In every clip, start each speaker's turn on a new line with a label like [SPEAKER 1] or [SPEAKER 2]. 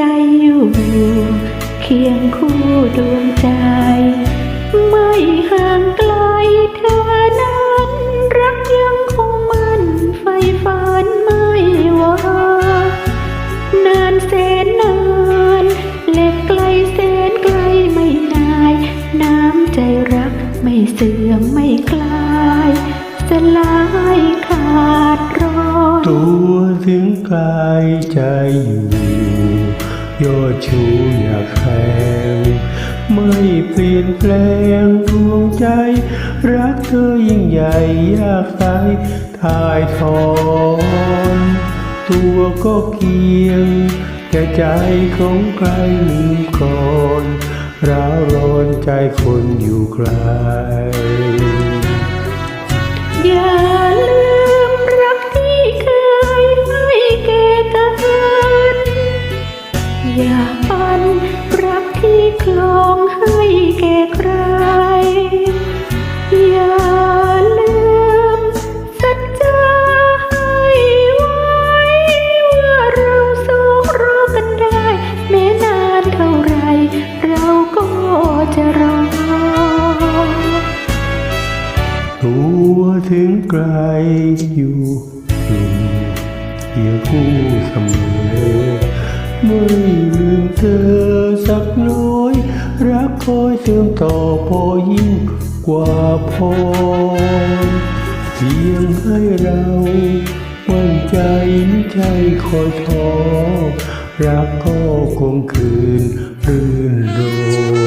[SPEAKER 1] ใจอยู่ เคียงคู่ดวงใจ ไม่ห่างไกลเธอนั้น รักยังคงมั่นไฟฝันไม่ว่านานแสนนานเล็กไกลแสนไกลไม่นาย น้ำใจรักไม่เสื่อมไม่คลายสลายขาดรอน
[SPEAKER 2] ตัวถึงกายใจอยู่ ยอดชูอยากแข่งไม่เปลี่ยนแปลงดวงใจ รักเธอยิ่งใหญ่ยากใสถ่ายทอนตัวก็เกียง แต่ใจของใครลืมก่อนร้าวร้อนใจคนอยู่ไกล
[SPEAKER 1] อ จะรอ
[SPEAKER 2] ตัวถึงไกลอยู่หนุ่มเคียคู่เสมอไม่ลืมเธอสักน้อย รักคอยเสริมต่อพอยิ่งกว่าพอเพียงให้เรามั่นใจไม่ใจคอยท้อรักก็คงคืนรื่นรม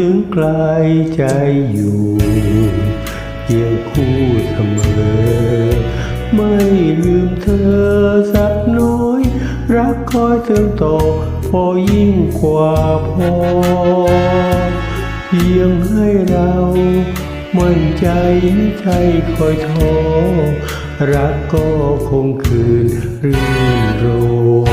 [SPEAKER 2] ถึงไกลใจอยู่เคียงคู่เสมอ ไม่ลืมเธอสักน้อย รักคอยเติมต่อพอยิ่งกว่าพอ เพียงให้เรามั่นใจใช่คอยท้อรักก็คงคืนรื่นรม